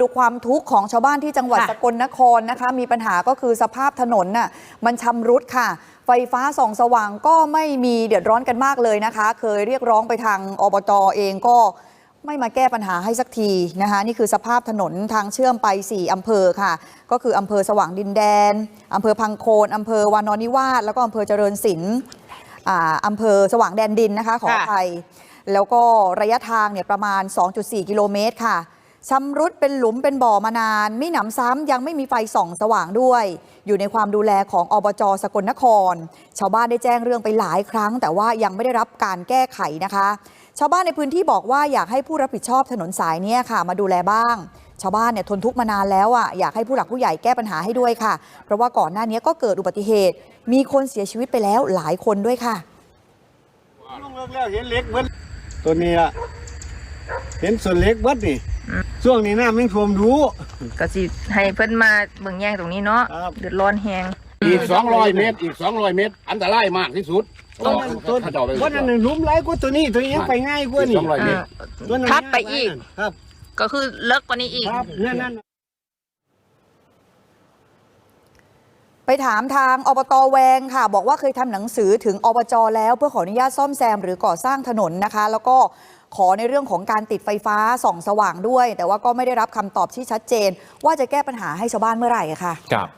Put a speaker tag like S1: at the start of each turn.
S1: ดูความทุกข์ของชาวบ้านที่จังหวัด
S2: ค่ะ
S1: สกลนครนะคะ มีปัญหาก็คือสภาพถนนน่ะมันชำรุดค่ะ ไฟฟ้าส่องสว่างก็ไม่มีเดือดร้อนกันมากเลยนะคะ เคยเรียกร้องไปทางอบจเองก็ไม่มาแก้ปัญหาให้สักทีนะคะ นี่คือสภาพถนนทางเชื่อมไป 4 อำเภอค่ะ ก็คืออำเภอสว่างดินแดนอำเภอพังโคนอำเภอวานอนนิวาสแล้วก็อำเภอเจริญศิลป์อ่าอำเภอสว่างแดนดินนะคะขออ
S2: ค่ะ
S1: ภัยแล้วก็ระยะทางเนี่ยประมาณ 2.4 กิโลเมตรค่ะ ชำรุดเป็นหลุมเป็นบ่อมานาน ไม่หนำซ้ำยังไม่มีไฟส่องสว่างด้วย อยู่ในความดูแลของอบจสกลนคร ชาวบ้านได้แจ้งเรื่องไปหลายครั้ง แต่ว่ายังไม่ได้รับการแก้ไขนะคะ ชาวบ้านในพื้นที่บอกว่าอยากให้ผู้รับผิดชอบถนนสายนี้ค่ะ มาดูแลบ้าง ชาวบ้านเนี่ยทนทุกข์มานานแล้วอะอยากให้ผู้หลักผู้ใหญ่แก้ปัญหาให้ด้วยค่ะ เพราะว่าก่อนหน้านี้ก็เกิดอุบัติเหตุ มีคนเสียชีวิตไปแล้วหลายคนด้วยค่ะ
S3: ลงเลิกแล้วเห็นเล็กเบิดตัวนี้อะเห็นส่วนเล็กเบิดนี่ ช่วงนี้น้ำมันท่วมดู
S2: ก็สิให้เพิ่นมาเบิ่งแย่งตรงนี้เนาะ
S3: ครับ
S2: เดือดร้อนแฮง
S4: อีก200เมตร อีก200เมตร อันตรายมากที่สุด
S3: ตัวนั้นตัว
S4: ถ้าเจ้าไป
S3: วันนั้นหนึ่งหลุมไหลกว่าตัวนี้ตัวนี้ยังไปง่ายกว่า
S4: อี
S3: นี่
S4: ก200เมตร
S3: ตัวนั้น
S2: ทับไปอีก
S3: ครับ
S2: ก็คือเลิกกว่านี้อีก
S3: ครับนั่นนั่น
S1: ไปถามทางอบตแวงค่ะ บอกว่าเคยทำหนังสือถึงอบจแล้วเพื่อขออนุญาตซ่อมแซมหรือก่อสร้างถนนนะคะ แล้วก็ขอในเรื่องของการติดไฟฟ้าส่องสว่างด้วย แต่ว่าก็ไม่ได้รับคำตอบที่ชัดเจน ว่าจะแก้ปัญหาให้ชาวบ้านเมื่อไหร่ค่ะ
S5: ครับ